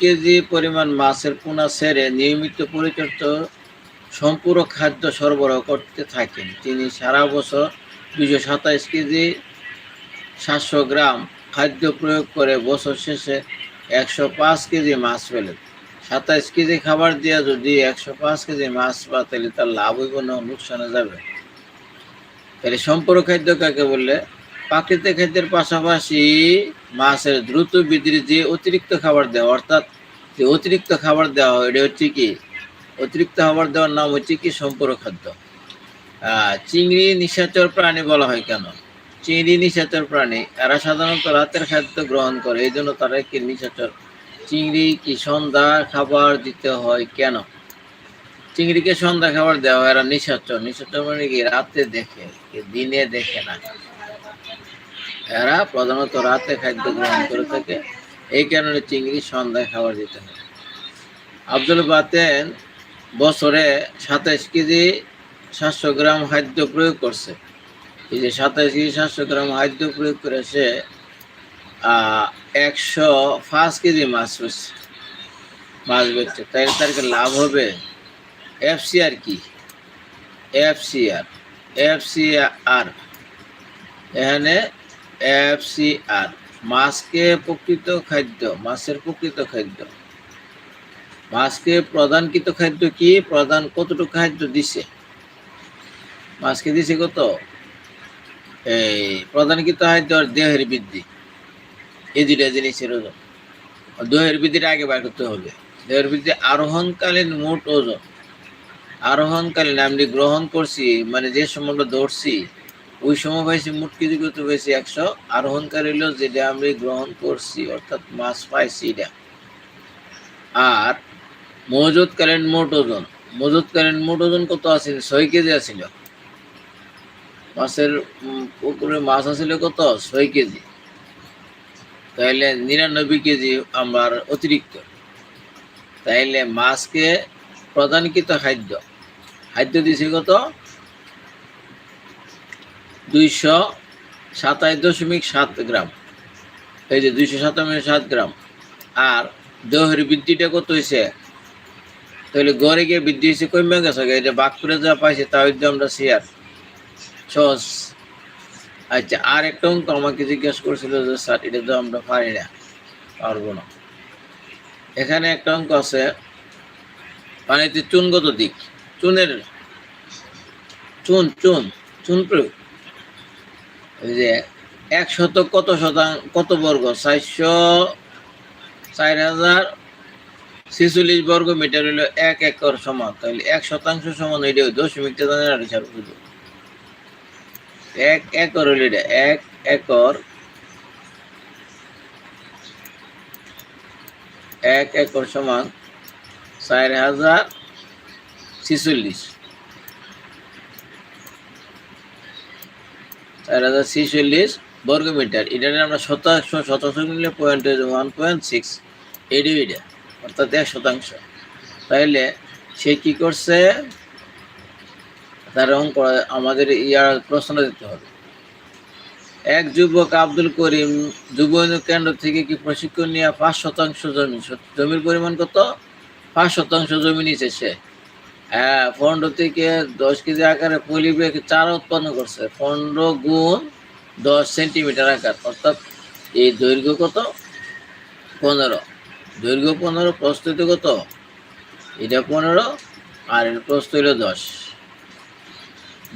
KG পরিমাণ মাছের পোনা ছেড়ে নিয়মিত পরিচর্যা সম্পূর্ণ খাদ্য সরবরাহ করতে থাকেন। তিনি সারা বছর দুশো সাতাইশ কেজি, সাতশো গ্রাম খাদ্য প্রয়োগ করে বছর শেষে একশো পাঁচ কেজি মাছ পেলেন সাতাইশ কেজি খাবার দিয়ে যদি একশো পাঁচ কেজি মাছ বা তাহলে তার লাভ হইব না লোকসানে যাবে। তাহলে সম্পূর্ণ খাদ্য কাকে বললে? প্রাকৃতিক খাদ্যের পাশাপাশি মাছের দ্রুত বৃদ্ধির যে অতিরিক্ত খাবার দেওয়া, অর্থাৎ যে অতিরিক্ত খাবার দেওয়া হয়, এটা হচ্ছে কি? অতিরিক্ত খাবার দেওয়ার নাম হচ্ছে কি? সম্পূর্ণ খাদ্য। চিংড়ি নিশাচর প্রাণী বলা হয় কেন? চিংড়ি নিশাচর প্রাণী, এরা সাধারণত রাতের খাদ্য গ্রহণ করে এই জন্য তারা কি নিশাচর চিংড়ি কি সন্ধ্যা খাবার দিতে হয় কেন? চিংড়িকে সন্ধ্যা খাবার দেওয়া হয়, এরা নিশাচর নিশাচর মানে কি? রাতে দেখে, দিনে দেখে না। এরা প্রধানত রাতে খাদ্য গ্রহণ করে থাকে। এই কারণে চিংড়ি সন্ধ্যায় খাবার দিতে হয়। আব্দুল বাতেন বছরে সাতাইশ কেজি সাতশো গ্রাম খাদ্য প্রয়োগ করছে। এই যে সাতাইশ কেজি সাতশো গ্রাম খাদ্য প্রয়োগ করে সে একশো পাঁচ কেজি মাছ বেচছে। মাছ বেচছে। তাই তার লাভ হবে? এফসিআর কি? এফসিআর। এফসিআর। এখানে এফসিআর মাছকে প্রকৃত খাদ্য, মাছের প্রকৃত খাদ্য। মাছকে প্রধানকৃত খাদ্য কি? প্রধান কতটুকু খাদ্য দিছে? মাছকে দিছে কত? এই প্রধানকৃত খাদ্য আর দেহের বৃদ্ধি। এই দুইটা জিনিসের ওজন দেহের বৃদ্ধিটা আগে বার করতে হবে। দেহের বৃদ্ধি আরোহণকালীন মোট ওজন। আরোহণকালীন আমি গ্রহণ করছি মানে যে সময় আমরা দৌড়ছি ওই সময় পাইছি মোট কেজি কত পাইছি একশো। আরোহণকারী হলো যেটা আমি গ্রহণ করছি, অর্থাৎ মাছ পাইছি এটা। আর মজুতকালীন মোট ওজন। মজুতকালীন মোট ওজন কত আছিল? ছয় কেজি আছিল। মাছের পুকুরে মাছ আছিল কত? ছয় কেজি। তাইলে নিরানব্বই কেজি আমার অতিরিক্ত। তাইলে মাছকে প্রধানকৃত খাদ্য। খাদ্য দিছে কত? দুইশো সাতাশ দশমিক সাত গ্রাম। এই যে দুইশো সাতাশ সাত গ্রাম। আর দেহের বৃদ্ধিটা কত হয়েছে তাহলে গড়ে গিয়ে বৃদ্ধি হয়েছে কমে গেছে এটা বাক করে যা পাইছে তা হইতে আমরা শেয়ার সহজ। আচ্ছা আর একটা অঙ্ক আমাকে জিজ্ঞেস করছিল যে, স্যার, এটা তো আমরা পারি না। পারব না। এখানে একটা অঙ্ক আছে, পানিতে চুনগত দিক? চুনের, চুন চুন চুন প্রয়োগ। যে এক শতক কত শতাংশ কত বর্গ? চারশো চার হাজার ছেচল্লিশ বর্গ মিটার হলো এক একর সমান। তাহলে এক শতাংশ সমান এটা দশমিকটা জানেন আর হিসাব শুধু এক একর হলো এটা, এক একর এক একর সমান চার হাজার ছেচল্লিশ। চার হাজার ছেচল্লিশ বর্গ মিটার এটা আমরা শতাংশ শতাংশ নিলে পয়েন্ট ওয়ান পয়েন্ট সিক্স এডি এটা অর্থাৎ এক শতাংশ। তাইলে সে কি করছে? তার অঙ্ক আমাদের ইয়ার প্রশ্ন দিতে হবে। এক যুবক আব্দুল করিম যুব কেন্দ্র থেকে কি প্রশিক্ষণ নিয়ে পাঁচ শতাংশ জমি, জমির পরিমাণ কত? পাঁচ শতাংশ জমি নিয়েছে সে। হ্যাঁ পনেরো থেকে দশ কেজি আকারে পলিবেগ চারা উৎপন্ন করছে। পনেরো গুণ দশ সেন্টিমিটার আকার, অর্থাৎ এই দৈর্ঘ্য কত? পনেরো। দৈর্ঘ্য পনেরো, প্রস্তুতি কত? এটা পনেরো, আর এর প্রস্তুত হলো দশ।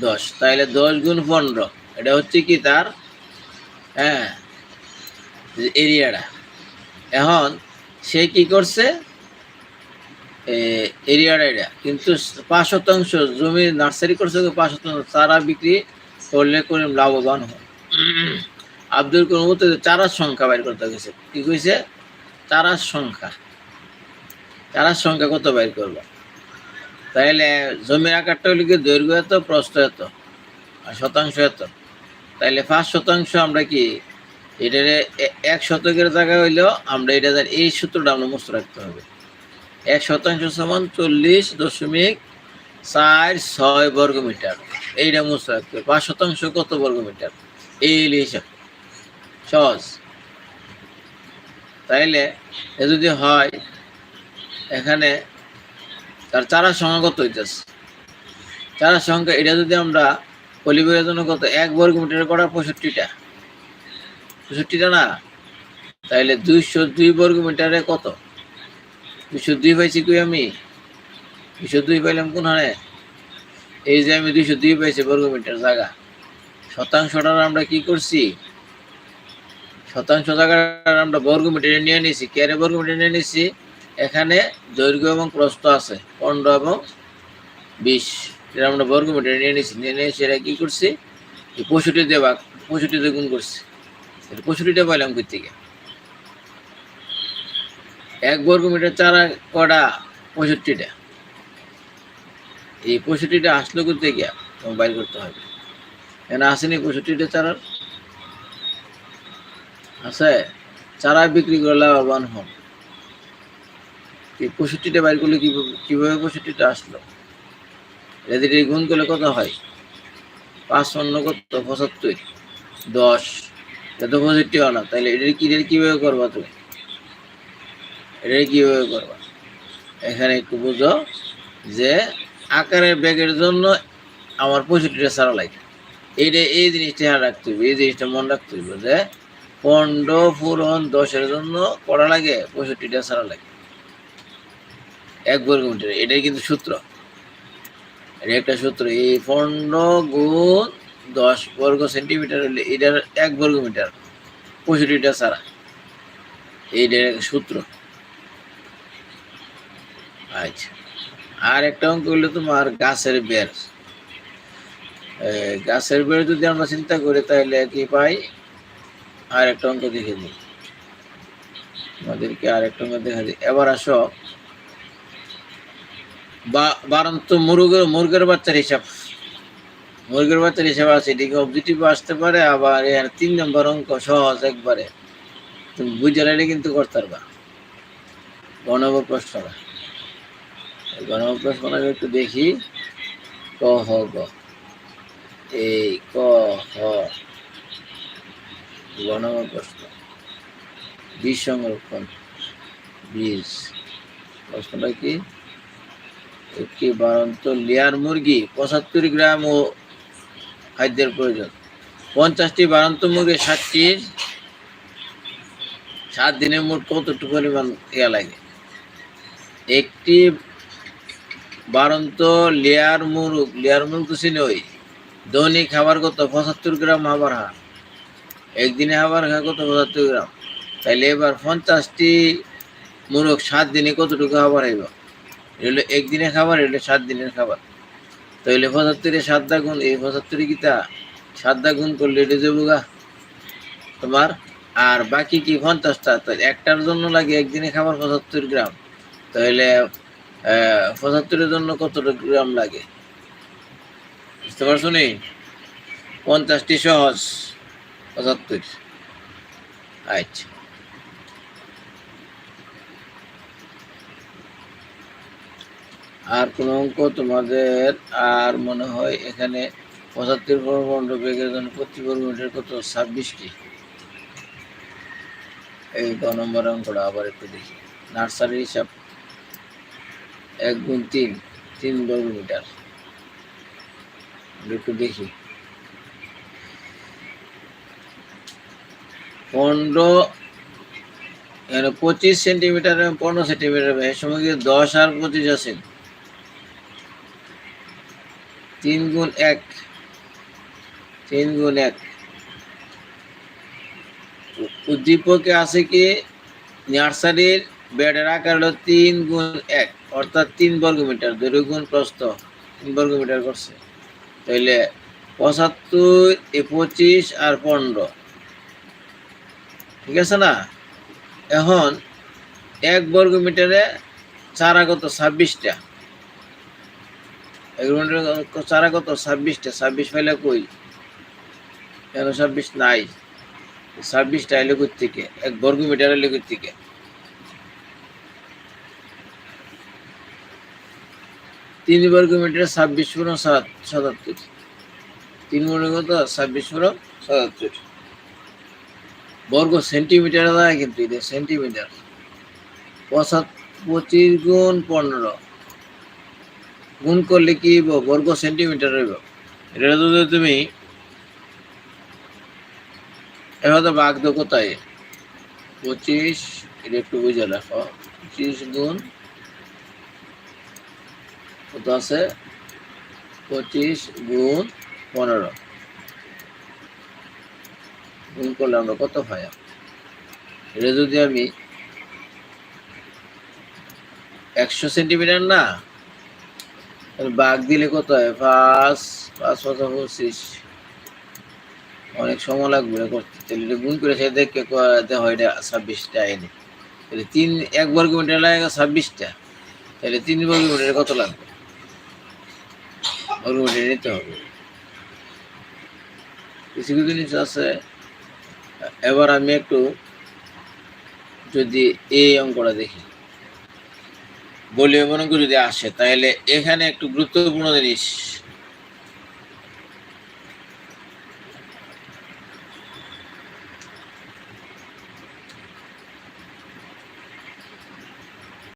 দশ, তাইলে দশ গুণ পনেরো, এটা হচ্ছে কি তার? হ্যাঁ এরিয়াটা। এখন সে কি করছে? এরিয়াটা এটা কিন্তু পাঁচ শতাংশ জমি নার্সারি করছে পাঁচ শতাংশ চারা বিক্রি করলে করে লাভবান হয়। আব্দুল কোন মতো চারার সংখ্যা বাইর করতে গেছে। কি কইছে? চারার সংখ্যা। চারার সংখ্যা কত বাইর করব? তাইলে জমির আকারটা হলে কি দৈর্ঘ্য এত, প্রস্থ এত, আর শতাংশ এত। তাইলে পাঁচ শতাংশ আমরা কি এটারে এ- এক শতকের জায়গা হইলেও আমরা এটা এই সূত্রটা আমরা মুস্ত রাখতে হবে। এক শতাংশ সমান চল্লিশ দশমিক চার ছয় বর্গ মিটার এইটা মুস্ত রাখতে হবে। পাঁচ শতাংশ কত বর্গ মিটার এই হিসাব সহজ। তাইলে এ যদি হয়, এখানে তার চারার সংখ্যা কত হইতেছে? চারার সংখ্যা, এটা যদি আমরা পলিবের জন্য কত? এক বর্গ মিটারে করা পঁয়ষট্টিটা। পঁয়ষট্টিটা না? তাইলে দুইশো দুই বর্গ মিটারে কত? দুইশো দুই পাইছি কই আমি? দুইশো দুই পাইলাম কোন হারে এই যে আমি দুইশো দুই পাইছি বর্গ মিটার জায়গা। শতাংশটা আমরা কি করছি? শতাংশ জায়গাটা আমরা বর্গ মিটারে নিয়ে নিয়েছি কেয়ারে বর্গ মিটারে নিয়ে নিয়েছি এখানে দৈর্ঘ্য এবং প্রস্থ আছে পনেরো এবং বিশ। এটা আমরা বর্গ মিটারে নিয়ে নিয়েছি নিয়ে নিয়ে সেটা কি করছি? এই পঁয়ষট্টি দিয়ে ভাগ পঁয়ষট্টি দিয়ে গুণ করছি। পঁয়ষট্টিটা পাইলাম কই থেকে? এক বর্গ মিটার চারা কটা? পঁয়ষট্টিটা। এই পঁয়ষট্টিটা আসলো করতে গিয়া তোমার বাইর করতে হবে। এখানে আসেনি পঁয়ষট্টিটা চারার আছে চারা বিক্রি করে লাভবান হন। এই পঁয়ষট্টিটা বাইর করলে কীভাবে পঁয়ষট্টিটা আসলো? এদের গুণ করলে কত হয়? পাঁচ অন্য কত? পঁচাত্তর। দশ। এত পঁয়ষট্টি হয় না। তাহলে এটা কি কীভাবে করবা তুমি? এটা কীভাবে করবা? এখানে একটু বুঝো যে আকারের ব্যাগের জন্য আমার পঁয়ষট্টিটা সারা লাগে। এইটা এই জিনিসটা খেয়াল রাখতে হবে, এই জিনিসটা মনে রাখতে হবে যে পনেরো পূরণ দশের জন্য পড়া লাগে পঁয়ষট্টিটা সারা লাগে। এক বর্গ মিটার, এটাই কিন্তু সূত্র। এটা একটা সূত্র, এই পনেরো গুণ দশ বর্গ সেন্টিমিটার হলে এটার এক বর্গ মিটার পঁয়ষট্টিটা সারা এইটার সূত্র। আচ্ছা আর একটা অঙ্ক হলো তোমার গাছের বের। গাছের বের যদি আমরা চিন্তা করি তাহলে কি পাই? আর একটা অঙ্ক দেখে দিই আমাদেরকে আর একটা অঙ্ক দেখা দিই। এবার আসো। বারান্ত মুরগের মুরগের বাচ্চার হিসাব। মুরগের বাচ্চার হিসাব আছে এদিকে অবজেক্টিভ আসতে পারে, আবার এর তিন নম্বর অঙ্ক সহজ একবারে। তুমি বুঝে কিন্তু করতে পারবা। গণব প্রশ্নটা গণব প্রশ্নটা একটু দেখি। ক হ গ। এই ক হ। গণব প্রশ্ন বীজ সংরক্ষণ বীজ প্রশ্নটা কি? একটি বারন্ত লেয়ার মুরগি পঁচাত্তর গ্রাম ও খাদ্যের প্রয়োজন। পঞ্চাশটি বারান্ত মুরগি ষাটটি সাত দিনে মোট কতটুকু পরিমাণ ইয়া লাগে? একটি বারন্ত লেয়ার মুরগ লেয়ার মুরগ তো চিনি ওই দৈনিক খাবার কত? পঁচাত্তর গ্রাম খাবার হা। একদিনে খাবার খা কত? পঁচাত্তর গ্রাম। তাইলে এবার পঞ্চাশটি মুরগ সাত দিনে কতটুকু খাবার হইব? এগুলো একদিনে খাবার এগুলো সাত দিনের খাবার। তাহলে পঁচাত্তরে সাত দা গুণ, এই পঁচাত্তরে কিতা সাত দা গুণ করলে এটা যাব গা। তোমার, আর বাকি কি পঞ্চাশটা? তাহলে একটার জন্য লাগে একদিনে খাবার পঁচাত্তর গ্রাম। তাহলে পঁচাত্তরের জন্য কত গ্রাম লাগে? বুঝতে পারছ নি? পঞ্চাশটি সহজ, পঁচাত্তর। আচ্ছা। আর কোন অঙ্ক তোমাদের? আর মনে হয় এখানে পঁচাত্তর পনেরো বেগের জন্য প্রতি বর্গ মিটার কত? ছাব্বিশটি। এই ক নম্বর অঙ্কটা আবার একটু দেখি। নার্সারি হিসাব এক গুণ তিন তিন বর্গ মিটার একটু দেখি। পনেরো পঁচিশ সেন্টিমিটার এবং পনেরো সেন্টিমিটার এর সময় দশ আর পঁচিশ আছে। তিন গুণ এক, তিন গুণ এক। উদ্দীপকে আছে কি? নার্সারির বেডের আকার হলো তিন গুণ এক, অর্থাৎ তিন বর্গ মিটার দৈর্ঘ্য গুণ প্রস্থ, তিন বর্গ মিটার করছে। তাইলে পঁচাত্তর পঁচিশ আর পনেরো। ঠিক আছে না? এখন এক বর্গ মিটারে চারা কত ছাব্বিশটা। এক চারা কত ছাব্বিশটা, ছাব্বিশ পাইলে কই? কেন ছাব্বিশ নাই? ছাব্বিশটা এলো থেকে? এক বর্গ মিটার এলো থেকে? তিন বর্গ মিটার ছাব্বিশ পুরো সাত সাতাত্তর। তিন বর্গ কত? ছাব্বিশ পুরো সাতাত্তর। বর্গ সেন্টিমিটার দেয় কিন্তু এটা সেন্টিমিটার। পঁচাত্তর পঁচিশ গুণ পনেরো। গুণ করলে কি? বর্গ সেন্টিমিটার হইব। এটা যদি তুমি এভাবে বাঘ দো কোথায়? পঁচিশ, এটা একটু বুঝে রাখো। পঁচিশ গুণ কত আছে? পঁচিশ গুণ পনেরো। গুণ করলে আমরা কত হয় এটা যদি আমি একশো সেন্টিমিটার না বাঘ দিলে কত হয়? পাঁচ পাঁচ পাঁচ পঁচিশ। অনেক সময় লাগবে করতে। তাহলে গুণ করে সে দেখে দেখো এটা ছাব্বিশটা এনে। তাহলে তিন এক বর্গ মিটার লাগে ছাব্বিশটা। তাহলে তিন বর্গ মিটারে কত লাগবে? মিটার নিতে হবে। কিছু কিছু জিনিস আছে, এবার আমি একটু যদি এই অঙ্কটা দেখি। বলি অঙ্ক যদি আসে, তাহলে এখানে একটু গুরুত্বপূর্ণ জিনিস